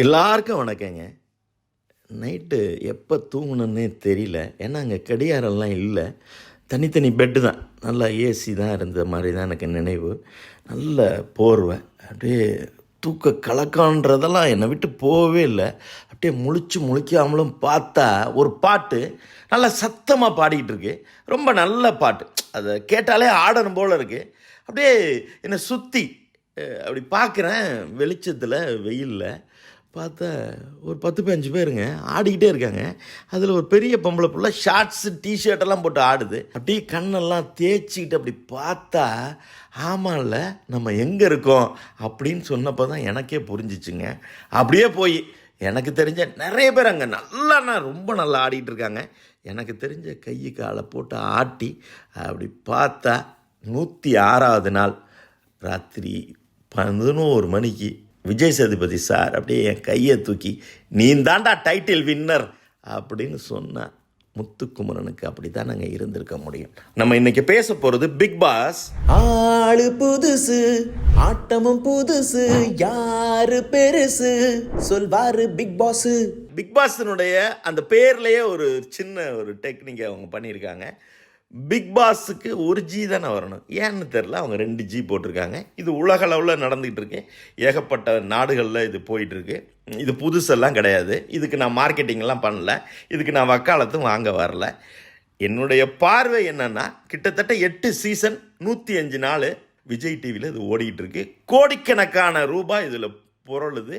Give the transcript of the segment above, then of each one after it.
எல்லாருக்கும் வணக்கங்க. நைட்டு எப்போ தூங்கணுன்னே தெரியல. ஏன்னா அங்கே கடிகாரம்லாம் இல்லை. தனித்தனி பெட்டு தான். நல்லா ஏசி தான் இருந்த மாதிரி தான் எனக்கு நினைவு. நல்ல போர்வை. அப்படியே தூக்க கலக்கன்றதெல்லாம் என்னை விட்டு போகவே இல்லை. அப்படியே முழிச்சு முழிக்காமலும் பார்த்தா ஒரு பாட்டு நல்லா சத்தமாக பாடிக்கிட்டு இருக்கு. ரொம்ப நல்ல பாட்டு. அதை கேட்டாலே ஆடணும் போல் இருக்குது அப்படியே என்னை சுற்றி அப்படி பார்க்குறேன். வெளிச்சத்தில் வெயிலில். பார்த்தா ஒரு பத்து பதினஞ்சு பேருங்க ஆடிக்கிட்டே இருக்காங்க. அதில் ஒரு பெரிய பொம்பளை புள்ள ஷார்ட்ஸு டிஷர்ட்டெல்லாம் போட்டு ஆடுது. அப்படியே கண்ணெல்லாம் தேய்ச்சிக்கிட்டு அப்படி பார்த்தா ஆமாம்ல நம்ம எங்கே இருக்கோம்? அப்படின்னு சொன்னப்போ தான் எனக்கே புரிஞ்சிச்சுங்க. அப்படியே போய் எனக்கு தெரிஞ்ச நிறைய பேர் அங்கே நல்லா ரொம்ப நல்லா ஆடிட்டு இருக்காங்க. எனக்கு தெரிஞ்ச கை காலை போட்டு ஆட்டி அப்படி பார்த்தா நூற்றி ஆறாவது நாள் ராத்திரி பதினோரு மணிக்கு விஜய் சேதுபதி சார் அப்படியே என் கையை தூக்கி நீ தாண்டா டைட்டில் வின்னர் அப்படின்னு சொன்னா முத்துக்குமரனுக்கு அப்படி தான் நாங்கள் இருந்திருக்க முடியும். நம்ம இன்னைக்கு பேச போகிறது பிக் பாஸ் ஆளு புதுசு ஆட்டமும் புதுசு யாரு பெருசு? சொல்வாரு பிக் பாஸ் பிக் பாஸினுடைய அந்த பேர்லேயே ஒரு சின்ன ஒரு டெக்னிக்கை அவங்க பண்ணியிருக்காங்க. பிக் பாஸுக்கு ஒரு ஜி தானே வரணும். ஏன்னு தெரில அவங்க ரெண்டு ஜி போட்டிருக்காங்க. இது உலகளவில் நடந்துக்கிட்டு இருக்கு. ஏகப்பட்ட நாடுகளில் இது போயிட்டுருக்கு இது புதுசெல்லாம் கிடையாது. இதுக்கு நான் மார்க்கெட்டிங்லாம் பண்ணல. இதுக்கு நான் வக்காலத்தும் வாங்க வரல. என்னுடைய பார்வை என்னென்னா கிட்டத்தட்ட எட்டு சீசன் நூற்றி அஞ்சு நாள் விஜய் டிவியில் இது ஓடிக்கிட்டு இருக்கு. கோடிக்கணக்கான ரூபாய் இதில் புரளுது.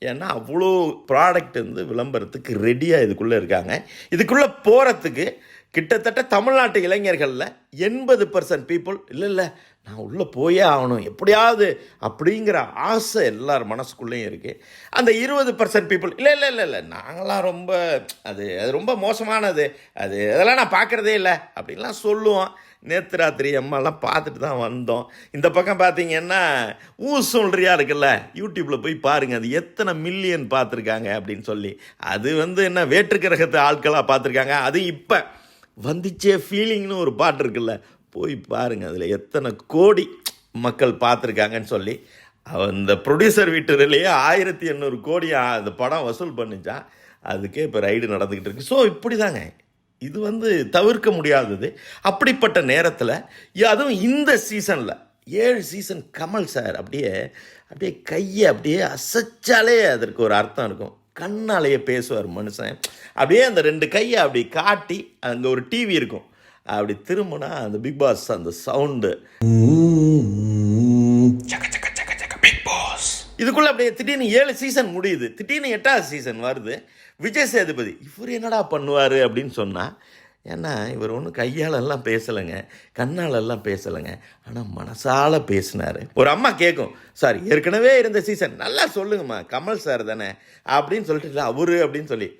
ஏன்னா அவ்வளோ ப்ராடக்ட் வந்து விளம்பரத்துக்கு ரெடியாக இதுக்குள்ளே இருக்காங்க. இதுக்குள்ளே போகிறதுக்கு கிட்டத்தட்ட தமிழ்நாட்டு இளைஞர்களில் எண்பது பர்சன்ட் பீப்புள் இல்லை இல்லை நான் உள்ளே போயே ஆகணும். எப்படியாவது அப்படிங்கிற ஆசை எல்லார் மனசுக்குள்ளேயும் இருக்குது அந்த இருபது பர்சன்ட் பீப்புள் இல்லை இல்லை இல்லை இல்லை நாங்களாம் ரொம்ப அது அது ரொம்ப மோசமானது. அது அதெல்லாம் நான் பார்க்குறதே இல்லை. அப்படின்லாம் சொல்லுவோம் நேற்று ராத்திரி அம்மாலாம் பார்த்துட்டு தான் வந்தோம். இந்த பக்கம் பார்த்தீங்கன்னா ஊ சொல்றியா இருக்குல்ல யூடியூப்பில் போய் பாருங்கள் அது எத்தனை மில்லியன் பார்த்துருக்காங்க அப்படின்னு சொல்லி. அது வந்து என்ன வேற்று கிரகத்து ஆட்களாக பார்த்துருக்காங்க. அது இப்போ வந்துச்சே ஃபீலிங்னு ஒரு பாட்டு இருக்குல்ல. போய் பாருங்கள் அதில் எத்தனை கோடி மக்கள் பார்த்துருக்காங்கன்னு சொல்லி. அந்த ப்ரொடியூசர் வீட்டுலேயே ஆயிரத்தி எண்ணூறு கோடி அந்த படம் வசூல் பண்ணிச்சான் அதுக்கே இப்போ ரைடு நடந்துக்கிட்டு இருக்கு. ஸோ இப்படி தாங்க இது வந்து தவிர்க்க முடியாதது. அப்படிப்பட்ட நேரத்தில் அதுவும் இந்த சீசனில் ஏழு சீசன் கமல் சார் அப்படியே அப்படியே கையை அப்படியே அசைச்சாலே அதற்கு ஒரு அர்த்தம் இருக்கும். கண்ணாலேயே பேசுவார் மனுஷன். அப்படியே அந்த ரெண்டு கையை அப்படி காட்டி அங்கே ஒரு டிவி இருக்கும். அப்படி திரும்பினா அந்த பிக் பாஸ் அந்த சவுண்டு இதுக்குள்ள அப்படியே திடீர்னு ஏழு சீசன் முடியுது. திடீர்னு எட்டாவது சீசன் வருது. விஜய் சேதுபதி இவர் என்னடா பண்ணுவார் அப்படின்னு சொன்னால் ஏன்னா இவர் ஒன்றும் கையாலெல்லாம் பேசலைங்க கண்ணாலெல்லாம் பேசலைங்க. ஆனால் மனசால் பேசினார். ஒரு அம்மா கேட்கும் சார் ஏற்கனவே இருந்த சீசன் நல்லா சொல்லுங்கம்மா கமல் சார் தானே அப்படின்னு சொல்லிட்டு அவரு அப்படின்னு சொல்லி.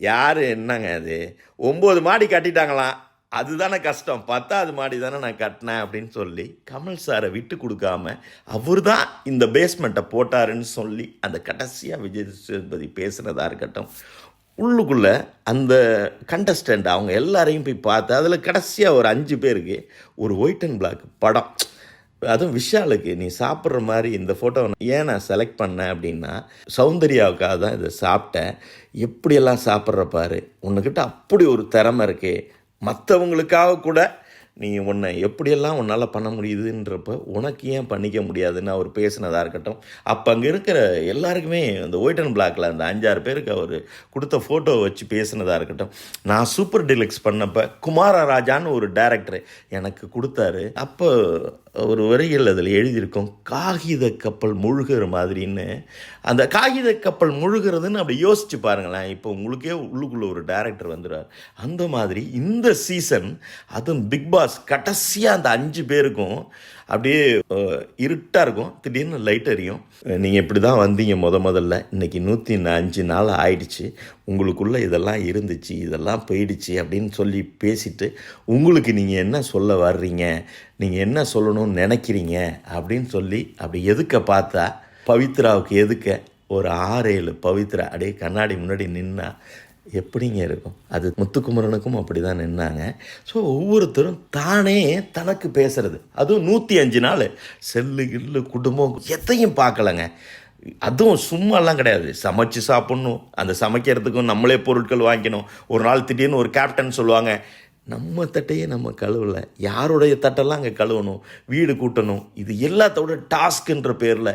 யார் என்னங்க அது? ஒம்பது மாடி கட்டிட்டாங்களாம். அதுதானே கஷ்டம். பத்தாவது மாடி தானே நான் கட்டினேன் அப்படின்னு சொல்லி கமல் சாரை விட்டு கொடுக்காம அவர் தான் இந்த பேஸ்மெண்ட்டை போட்டாருன்னு சொல்லி அந்த கடைசியாக விஜய் சேதுபதி பேசுனதாக இருக்கட்டும் உள்ளுக்குள்ளே அந்த கண்டஸ்டண்ட் அவங்க எல்லாரையும் போய் பார்த்து அதில் கடைசியாக ஒரு அஞ்சு பேருக்கு ஒரு ஒயிட் அண்ட் பிளாக் படம். அதுவும் விஷாலுக்கு நீ சாப்பிட்ற மாதிரி இந்த ஃபோட்டோ ஏன் நான் செலக்ட் பண்ணேன் அப்படின்னா சௌந்தர்யாவுக்காக தான் இதை சாப்பிட்டேன். எப்படியெல்லாம் சாப்பிட்ற பாரு உன்னுக்கிட்ட அப்படி ஒரு திறமை இருக்கே. மற்றவங்களுக்காக கூட நீ உன்னை எப்படியெல்லாம் உன்னால் பண்ண முடியுதுன்றப்ப உனக்கு ஏன் பண்ணிக்க முடியாதுன்னு அவர் பேசினதாக இருக்கட்டும். அப்போ அங்கே இருக்கிற எல்லாருக்குமே அந்த ஒயிட் அண்ட் பிளாக்ல அந்த அஞ்சாறு பேருக்கு அவர் கொடுத்த ஃபோட்டோ வச்சு பேசினதாக இருக்கட்டும். நான் சூப்பர் டிலக்ஸ் பண்ணப்போ குமார ராஜான்னு ஒரு டேரக்டர் எனக்கு கொடுத்தாரு. அப்போ ஒரு வரிகள் அதில் எழுதியிருக்கும் காகித கப்பல் முழுகிற மாதிரின்னு. அந்த காகித கப்பல் முழுகிறதுன்னு அப்படி யோசிச்சு பாருங்களேன். இப்போ உங்களுக்கே உள்ளுக்குள்ளே ஒரு டேரக்டர் வந்துடுவார் அந்த மாதிரி இந்த சீசன் அதுவும் பிக் பாஸ் கடைசியாக அந்த அஞ்சு பேருக்கும் அப்படியே இருட்டாக இருக்கும். திடீர்னு லைட் எரியும். நீங்கள் இப்படி தான் வந்தீங்க முத முதல்ல. இன்றைக்கி நூற்றி அஞ்சு நாள் ஆயிடுச்சு. உங்களுக்குள்ளே இதெல்லாம் இருந்துச்சு இதெல்லாம் போயிடுச்சு அப்படின்னு சொல்லி பேசிட்டு உங்களுக்கு நீங்கள் என்ன சொல்ல வர்றீங்க? நீங்கள் என்ன சொல்லணும்னு நினைக்கிறீங்க? அப்படின்னு சொல்லி அப்படி எதுக்க பார்த்தா பவித்ராவுக்கு எதுக்க? ஒரு ஆறு ஏழு பவித்ரா அப்படியே கண்ணாடி முன்னாடி நின்னா எப்படிங்க இருக்கும்? அது முத்துக்குமரனுக்கும் அப்படி தான் நின்னாங்க. ஸோ ஒவ்வொருத்தரும் தானே தனக்கு பேசுறது. அதுவும் நூற்றி அஞ்சு நாள். செல்லு கில்லு குடும்பம் எத்தையும் பார்க்கலங்க. அதுவும் சும்மாலாம் கிடையாது. சமைச்சு சாப்பிட்ணும். அந்த சமைக்கிறதுக்கும் நம்மளே பொருட்கள் வாங்கிக்கணும். ஒரு நாள் திடீர்னு ஒரு கேப்டன் சொல்லுவாங்க நம்ம தட்டையே நம்ம கழுவலை. யாருடைய தட்டெல்லாம் அங்கே கழுவணும்? வீடு கூட்டணும். இது எல்லாத்தோட டாஸ்க்குன்ற பேரில்.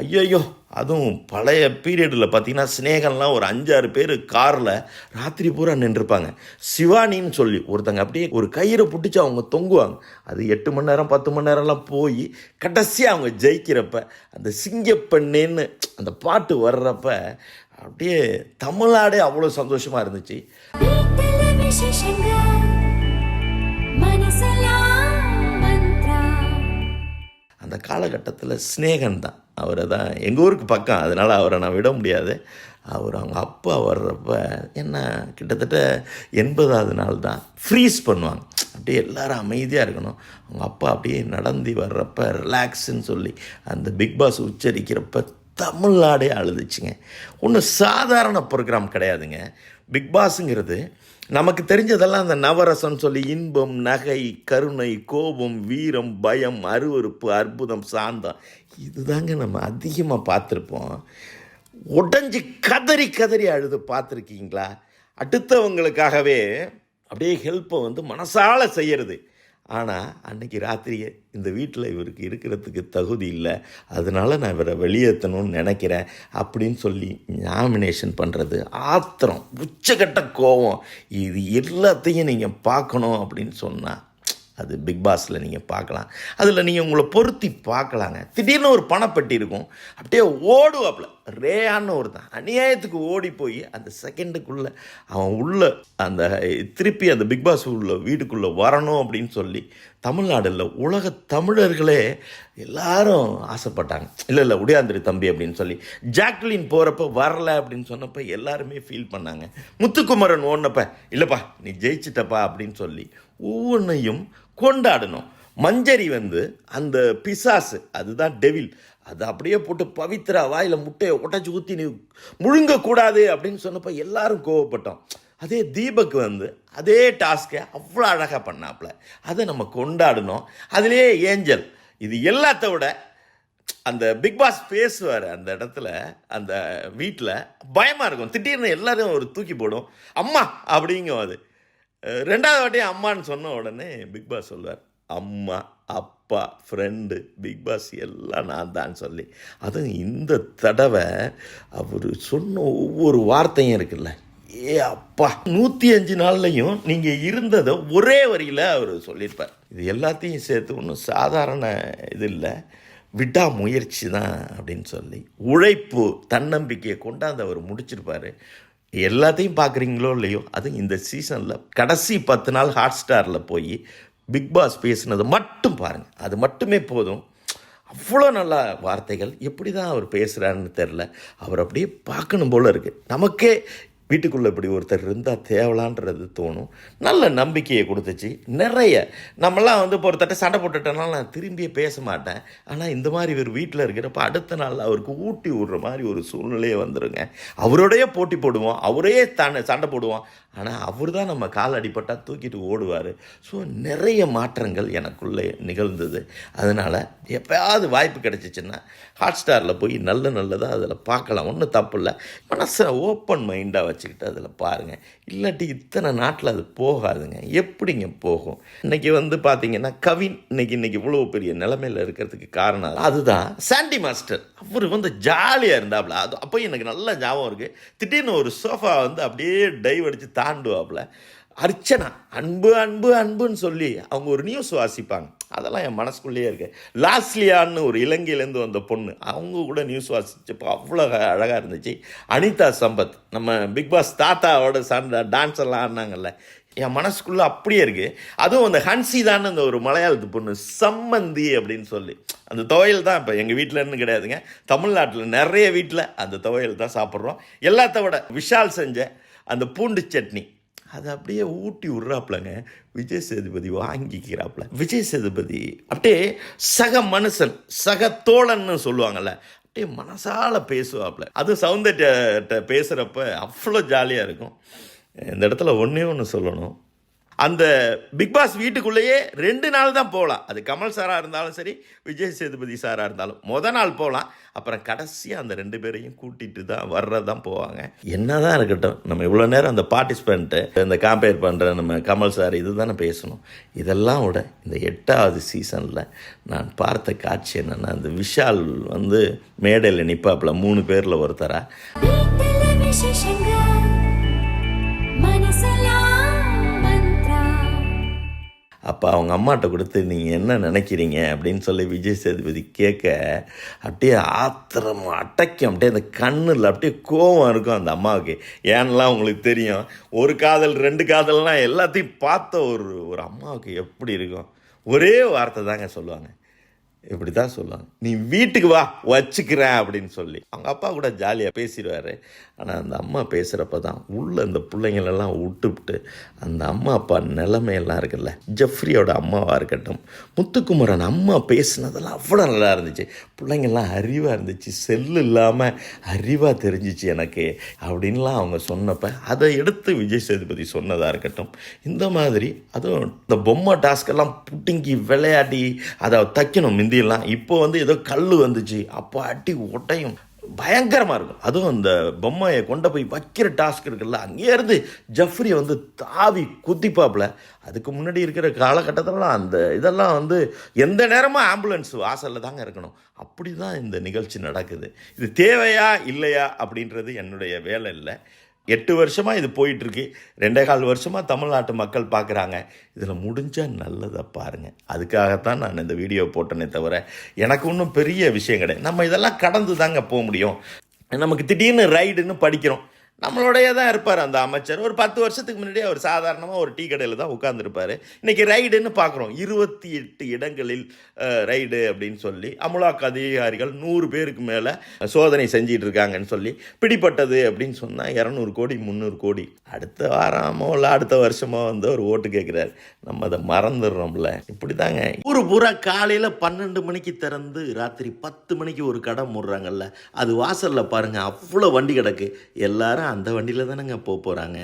ஐயையோ அதுவும் பழைய பீரியடில் பார்த்தீங்கன்னா ஸ்னேகன்லாம் ஒரு அஞ்சாறு பேர் காரில் ராத்திரி பூரா நின்றுருப்பாங்க சிவானின்னு சொல்லி ஒருத்தங்க அப்படியே ஒரு கயிறை பிடிச்சி அவங்க தொங்குவாங்க. அது எட்டு மணி நேரம் பத்து மணி நேரம்லாம் போய் கடைசியாக அவங்க ஜெயிக்கிறப்ப அந்த சிங்கப்பெண்ணேன்னு அந்த பாட்டு வர்றப்ப அப்படியே தமிழ்நாடே அவ்வளோ சந்தோஷமாக இருந்துச்சு. அந்த காலகட்டத்தில் ஸ்னேகன் தான் அவரை தான் எங்கள் ஊருக்கு பக்கம் அதனால் அவரை நான் விட முடியாது. அவர் அவங்க அப்பா வர்றப்ப என்ன கிட்டத்தட்ட எண்பதாவது நாள் தான் ஃப்ரீஸ் பண்ணுவாங்க. அப்படியே எல்லாரும் அமைதியாக இருக்கணும். அவங்க அப்பா அப்படியே நடந்து வர்றப்ப ரிலாக்ஸுன்னு சொல்லி அந்த பிக் பாஸ் உச்சரிக்கிறப்ப தமிழ்நாடே அழுதுச்சுங்க. ஒன்றும் சாதாரண ப்ரோக்ராம் கிடையாதுங்க. பிக் பாஸுங்கிறது நமக்கு தெரிஞ்சதெல்லாம் அந்த நவரசம் சொல்லி இன்பம் நகை கருணை கோபம் வீரம் பயம் அருவருப்பு அற்புதம் சாந்தம் இதுதாங்க நம்ம அதிகமாக பார்த்துருப்போம். உடஞ்சி கதறி கதறி அழுது பார்த்துருக்கீங்களா? அடுத்தவங்களுக்காகவே அப்படியே ஹெல்ப்பை வந்து மனசால செய்கிறது ஆனால் அன்னைக்கு ராத்திரியே இந்த வீட்டில் இவருக்கு இருக்கிறதுக்கு தகுதி இல்லை. அதனால நான் இவரை வெளியேற்றணும்னு நினைக்கிறேன் அப்படின்னு சொல்லி நாமினேஷன் பண்ணுறது ஆத்திரம். உச்சக்கட்ட கோபம் இது எல்லாத்தையும் நீங்கள் பார்க்கணும் அப்படின்னு சொன்னால் அது பிக் பாஸில் நீங்கள் பார்க்கலாம். அதில் நீங்கள் உங்களை பொருத்தி பார்க்கலாங்க. திடீர்னு ஒரு பணப்பெட்டி இருக்கும். அப்படியே ஓடுவாப்புல ரேயான்னு ஒருத்தன். அநியாயத்துக்கு ஓடி போய் அந்த செகண்டுக்குள்ளே அவன் உள்ள அந்த திருப்பி அந்த பிக் பாஸ் உள்ள வீட்டுக்குள்ளே வரணும் அப்படின்னு சொல்லி தமிழ்நாடில் உலக தமிழர்களே எல்லாரும் ஆசைப்பட்டாங்க. இல்லை இல்லை உடையாந்திரி தம்பி அப்படின்னு சொல்லி. ஜாக்லின் போகிறப்ப வரல அப்படின்னு சொன்னப்போ எல்லாருமே ஃபீல் பண்ணாங்க. முத்துக்குமரன் ஓடினப்ப இல்லைப்பா நீ ஜெயிச்சிட்டப்பா அப்படின்னு சொல்லி ஒவ்வொன்றையும் கொண்டாடணும். மஞ்சரி வந்து அந்த பிசாசு அதுதான் டெவில் அது அப்படியே போட்டு பவித்ரா வாயில் முட்டையை உடச்சி ஊற்றி நீ முழுங்கக்கூடாது அப்படின்னு சொன்னப்போ எல்லாரும் கோவப்பட்டோம். அதே தீபக் வந்து அதே டாஸ்க்கை அவ்வளோ அழகாக பண்ணாப்புல. அதை நம்ம கொண்டாடணும். அதுலேயே ஏஞ்சல். இது எல்லாத்த விட அந்த பிக் பாஸ் பேசுவார் அந்த இடத்துல அந்த வீட்டில் பயமாக இருக்கும். திடீர்னு எல்லாரும் ஒரு தூக்கி போடும். அம்மா அப்படிங்கும் அது. ரெண்டாவது வாட்டியும் அம்மான்னு சொன்ன உடனே பிக் பாஸ் சொல்லுவார் அம்மா அப்பா ஃப்ரெண்டு பிக் பாஸ் எல்லாம் நான் தான் சொல்லி. அதுவும் இந்த தடவை அவர் சொன்ன ஒவ்வொரு வார்த்தையும் இருக்குல்ல ஏ அப்பா நூற்றி அஞ்சு நாள்லையும் நீங்கள் இருந்ததை ஒரே வரியில் அவர் சொல்லியிருப்பார். இது எல்லாத்தையும் சேர்த்து ஒன்றும் சாதாரண இது இல்லை விடாமுயற்சி தான் அப்படின்னு சொல்லி உழைப்பு தன்னம்பிக்கையை கொண்டாந்து அவர் முடிச்சிருப்பார். எல்லாத்தையும் பார்க்குறீங்களோ இல்லையோ அது இந்த சீசனில் கடைசி பத்து நாள் ஹாட் ஸ்டாரில் போய் பிக் பாஸ் பேசுனது மட்டும் பாருங்கள் அது மட்டுமே போதும். அவ்வளோ நல்ல வார்த்தைகள். எப்படி தான் அவர் பேசுகிறாருன்னு தெரில அவர் அப்படியே பார்க்கணும் போல் இருக்குது நமக்கே வீட்டுக்குள்ளே இப்படி ஒருத்தர் இருந்தால் தேவலான்றது தோணும். நல்ல நம்பிக்கையை கொடுத்துச்சு. நிறைய. நம்மளாம் வந்து இப்போ ஒருத்தட்ட சண்டை போட்டுட்டனால நான் திரும்பியே பேச மாட்டேன். ஆனால் இந்த மாதிரி இவர் வீட்டில் இருக்கிறப்ப அடுத்த நாள் அவருக்கு ஊட்டி விடுற மாதிரி ஒரு சூழ்நிலையே வந்துருங்க. அவரோடைய போட்டி போடுவோம். அவரே தானே சண்டை போடுவோம். ஆனால் அவர் தான் நம்ம கால் அடிப்பட்டால் தூக்கிட்டு ஓடுவார். ஸோ நிறைய மாற்றங்கள் எனக்குள்ளே நிகழ்ந்தது. அதனால் எப்போயாவது வாய்ப்பு கிடச்சிச்சின்னா ஹாட் ஸ்டாரில் போய் நல்ல நல்லதாக அதில் பார்க்கலாம். ஒன்றும் தப்பு இல்லை. மனசை ஓப்பன் மைண்டாக வச்சு வச்சுக்கிட்டு அதில் பாருங்கள் இல்லாட்டி இத்தனை நாட்டில் அது போகாதுங்க. எப்படிங்க போகும்? இன்னைக்கு வந்து பார்த்தீங்கன்னா கவின் இன்னைக்கு இன்னைக்கு இவ்வளோ பெரிய நிலைமையில் இருக்கிறதுக்கு காரணம் அதுதான் சாண்டி மாஸ்டர் அவர் வந்து ஜாலியாக இருந்தாப்புல அது அப்போ எனக்கு நல்ல ஞாபகம் இருக்குது திடீர்னு ஒரு சோஃபா வந்து அப்படியே டைவ் அடித்து தாண்டுவாப்புல அர்ச்சனா அன்பு அன்பு அன்புன்னு சொல்லி அவங்க ஒரு நியூஸ் வாசிப்பாங்க. அதெல்லாம் என் மனசுக்குள்ளேயே இருக்கு. லாஸ்லியான்னு ஒரு இலங்கையிலேருந்து வந்த பொண்ணு அவங்க கூட நியூஸ் வாசிச்சப்போ அவ்வளோ அழகாக இருந்துச்சு. அனிதா சம்பத் நம்ம பிக் பாஸ் தாத்தாவோட சார்ந்த டான்ஸ் எல்லாம் ஆடினாங்கல்ல என் மனசுக்குள்ளே அப்படியே இருக்குது அதுவும் அந்த ஹன்சிதான்னு அந்த ஒரு மலையாளத்து பொண்ணு சம்மந்தி அப்படின்னு சொல்லி. அந்த துவையல் தான் இப்போ எங்கள் வீட்டிலன்னு கிடையாதுங்க. தமிழ்நாட்டில் நிறைய வீட்டில் அந்த துவையல் தான் சாப்பிட்றோம். எல்லாத்த விட விஷால் செஞ்ச அந்த பூண்டு சட்னி அதை அப்படியே ஊட்டி விட்றாப்புலங்க விஜய் சேதுபதி வாங்கிக்கிறாப்புல விஜய் சேதுபதி அப்படியே சக மனுஷன் சக தோழன்னு சொல்லுவாங்கல்ல அப்படியே மனசால பேசுவாப்புல அது சவுந்தர்ட்ட பேசுகிறப்ப அவ்வளோ ஜாலியாக இருக்கும். இந்த இடத்துல ஒன்றே ஒன்று சொல்லணும். அந்த பிக் பாஸ் வீட்டுக்குள்ளேயே ரெண்டு நாள் தான் போகலாம். அது கமல் சாராக இருந்தாலும் சரி விஜய் சேதுபதி சாராக இருந்தாலும் மொதல் நாள் போகலாம். அப்புறம் கடைசியாக அந்த ரெண்டு பேரையும் கூட்டிகிட்டு தான் வர்றதான் போவாங்க. என்னதான் இருக்கட்டும் நம்ம இவ்வளோ நேரம் அந்த பார்ட்டிசிபெண்ட்டு இந்த காம்பேர் பண்ணுற நம்ம கமல் சார் இது தானே பேசணும். இதெல்லாம் விட இந்த எட்டாவது சீசனில் நான் பார்த்த காட்சி என்னென்னா அந்த விஷால் வந்து மேடையில் நிற்பாப்புல மூணு பேரில் ஒருத்தராக அப்போ அவங்க அம்மாட்ட கொடுத்து நீங்கள் என்ன நினைக்கிறீங்க? அப்படின்னு சொல்லி விஜய் சேதுபதி கேட்க அப்படியே ஆத்திரம் அட்டைக்கும் அப்படியே அந்த கண்ணில் அப்படியே கோவம் இருக்கும் அந்த அம்மாவுக்கு. ஏன்லாம் உங்களுக்கு தெரியும்? ஒரு காதல் ரெண்டு காதல்னால் எல்லாத்தையும் பார்த்த ஒரு ஒரு அம்மாவுக்கு எப்படி இருக்கும்? ஒரே வார்த்தை தாங்க சொல்லுவாங்க. இப்படி தான் சொல்லுவாங்க நீ வீட்டுக்கு வா வச்சுக்கிறேன் அப்படின்னு சொல்லி. அவங்க அப்பா கூட ஜாலியாக பேசிடுவார். ஆனால் அந்த அம்மா பேசுகிறப்ப தான் உள்ளே அந்த பிள்ளைங்களெல்லாம் விட்டுவிட்டு அந்த அம்மா அப்பா நிலைமையெல்லாம் இருக்குல்ல. ஜெஃப்ரியோட அம்மாவாக இருக்கட்டும் முத்துக்குமரன் அம்மா பேசுனதெல்லாம் அவ்வளோ நல்லா இருந்துச்சு. பிள்ளைங்கள்லாம் அறிவாக இருந்துச்சு. செல்லு இல்லாமல் அறிவாக தெரிஞ்சிச்சு எனக்கு அப்படின்லாம் அவங்க சொன்னப்ப அதை எடுத்து விஜய் சேதுபதி சொன்னதாக இருக்கட்டும் இந்த மாதிரி அதுவும் இந்த பொம்மை டாஸ்கெல்லாம் புட்டுங்கி விளையாடி அதை தைக்கணும் முந்தியெல்லாம் இப்போ வந்து ஏதோ கல் வந்துச்சு. அப்போ அட்டி ஒட்டையும் பயங்கரமாக இருக்கும். அதுவும் அந்த பொம்மையை கொண்டு போய் வைக்கிற டாஸ்க் இருக்குல்ல அங்கேருந்து ஜஃப்ரி வந்து தாவி குத்திப்பாப்பில் அதுக்கு முன்னாடி இருக்கிற காலகட்டத்திலலாம் அந்த இதெல்லாம் வந்து எந்த நேரமும் ஆம்புலன்ஸ் வாசலில் தாங்க இருக்கணும். அப்படி தான் இந்த நிகழ்ச்சி நடக்குது. இது தேவையா இல்லையா அப்படின்றது என்னுடைய வேலை இல்லை. எட்டு வருஷமாக இது போயிட்டுருக்கு. ரெண்டே கால் வருஷமாக தமிழ்நாட்டு மக்கள் பார்க்குறாங்க. இதில் முடிஞ்சால் நல்லதை பாருங்கள் அதுக்காகத்தான் நான் இந்த வீடியோ போட்டேனே தவிர எனக்கு ஒன்றும் பெரிய விஷயம் கிடையாது. நம்ம இதெல்லாம் கடந்து தாங்க போக முடியும். நமக்கு திடீர்னு ரைடுன்னு படிக்கிறோம். நம்மளோடைய தான் இருப்பார் அந்த அமைச்சர். ஒரு பத்து வருஷத்துக்கு முன்னாடி அவர் சாதாரணமாக ஒரு டீ கடையில் தான் உட்காந்துருப்பார் இன்றைக்கி ரைடுன்னு பார்க்குறோம் இருபத்தி எட்டு இடங்களில் ரைடு அப்படின்னு சொல்லி அமுலாக்க அதிகாரிகள் நூறு பேருக்கு மேலே சோதனை செஞ்சிட்டு இருக்காங்கன்னு சொல்லி பிடிப்பட்டது அப்படின்னு சொன்னால் இரநூறு கோடி முந்நூறு கோடி. அடுத்த வாரமோ இல்லை அடுத்த வருஷமோ வந்து ஒரு ஓட்டு கேட்குறாரு நம்ம அதை மறந்துடுறோம்ல. இப்படி தாங்க ஊர் பூரா காலையில் பன்னெண்டு மணிக்கு திறந்து ராத்திரி பத்து மணிக்கு ஒரு கடை மூடுறாங்கல்ல. அது வாசலில் பாருங்கள் அவ்வளோ வண்டி கிடக்கு. எல்லாரும் அந்த வண்டியில் தானேங்க போக போகிறாங்க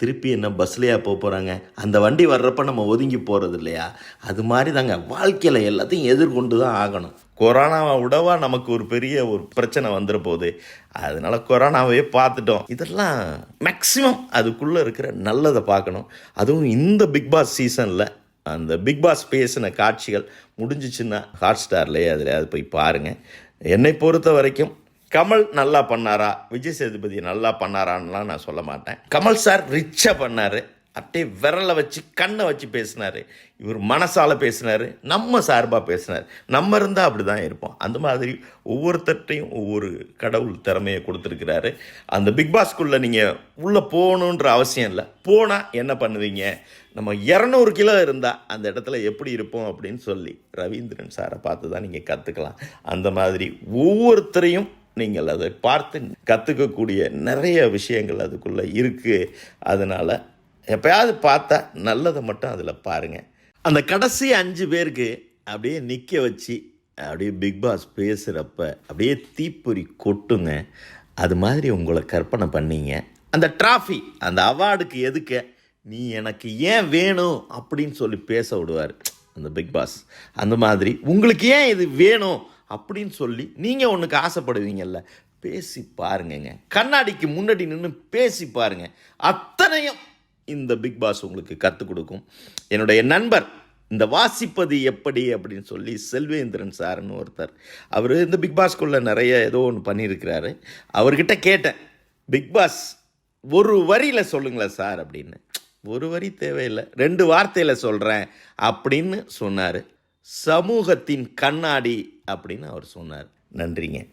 திருப்பி என்ன பஸ்லையா போக போகிறாங்க அந்த வண்டி வர்றப்ப நம்ம ஒதுங்கி போகிறது இல்லையா? அது மாதிரி தாங்க வாழ்க்கையில் எல்லாத்தையும் எதிர்கொண்டு தான் ஆகணும். கொரோனாவை விடவா நமக்கு ஒரு பெரிய ஒரு பிரச்சனை வந்துட போகுது அதனால கொரோனாவே பார்த்துட்டோம். இதெல்லாம் மேக்ஸிமம் அதுக்குள்ளே இருக்கிற நல்லதை பார்க்கணும். அதுவும் இந்த பிக் பாஸ் சீசனில் அந்த பிக் பாஸ் பேசின காட்சிகள் முடிஞ்சிச்சுன்னா ஹாட் ஸ்டார்லேயே அதில் அது போய் பாருங்கள் என்னை பொறுத்த வரைக்கும் கமல் நல்லா பண்ணாரா? விஜய் சேதுபதி நல்லா பண்ணாரான்லாம் நான் சொல்ல மாட்டேன். கமல் சார் ரிச்சாக பண்ணார். அப்படியே விரலை வச்சு கண்ணை வச்சு பேசினார். இவர் மனசால் பேசினார். நம்ம சார்பாக பேசினார். நம்ம இருந்தால் அப்படி தான் இருப்போம். அந்த மாதிரி ஒவ்வொருத்தர்ட்டையும் ஒவ்வொரு கடவுள் திறமையை கொடுத்துருக்கிறாரு. அந்த பிக் பாஸ்க்குள்ளே நீங்கள் உள்ளே போகணுன்ற அவசியம் இல்லை. போனால் என்ன பண்ணுவீங்க? நம்ம இரநூறு கிலோ இருந்தால் அந்த இடத்துல எப்படி இருப்போம் அப்படின்னு சொல்லி ரவீந்திரன் சாரை பார்த்து தான் நீங்கள் கற்றுக்கலாம் அந்த மாதிரி ஒவ்வொருத்தரையும் நீங்கள் அதை பார்த்து கற்றுக்கக்கூடிய நிறைய விஷயங்கள் அதுக்குள்ளே இருக்குது அதனால் எப்பயாவது பார்த்தா நல்லதை மட்டும் அதில் பாருங்கள் அந்த கடைசி அஞ்சு பேருக்கு அப்படியே நிற்க வச்சு அப்படியே பிக் பாஸ் பேசுகிறப்ப அப்படியே தீப்பொறி கொட்டுங்க. அது மாதிரி உங்களை கற்பனை பண்ணீங்க. அந்த ட்ராஃபி அந்த அவார்டுக்கு எதுக்க? நீ எனக்கு ஏன் வேணும் அப்படின்னு சொல்லி பேச விடுவார் அந்த பிக் பாஸ் அந்த மாதிரி உங்களுக்கு ஏன் இது வேணும்? அப்படின்னு சொல்லி நீங்கள் ஒன்றுக்கு ஆசைப்படுவீங்கல்ல பேசி பாருங்கங்க. கண்ணாடிக்கு முன்னாடி நின்று பேசி பாருங்க. அத்தனையும் இந்த பிக் பாஸ் உங்களுக்கு கற்றுக் கொடுக்கும். என்னுடைய நண்பர் இந்த வாசிப்பது எப்படி அப்படின்னு சொல்லி செல்வேந்திரன் சார்னு ஒருத்தர். அவர் இந்த பிக் பாஸ்க்குள்ளே நிறைய ஏதோ ஒன்று பண்ணியிருக்கிறாரு. அவர்கிட்ட கேட்டேன் பிக் பாஸ் ஒரு வரியில் சொல்லுங்களேன் சார் அப்படின்னு. ஒரு வரி தேவையில்லை ரெண்டு வார்த்தையில் சொல்கிறேன் அப்படின்னு சொன்னார். சமூகத்தின் கண்ணாடி அப்படின்னு அவர் சொன்னார். நன்றிங்க.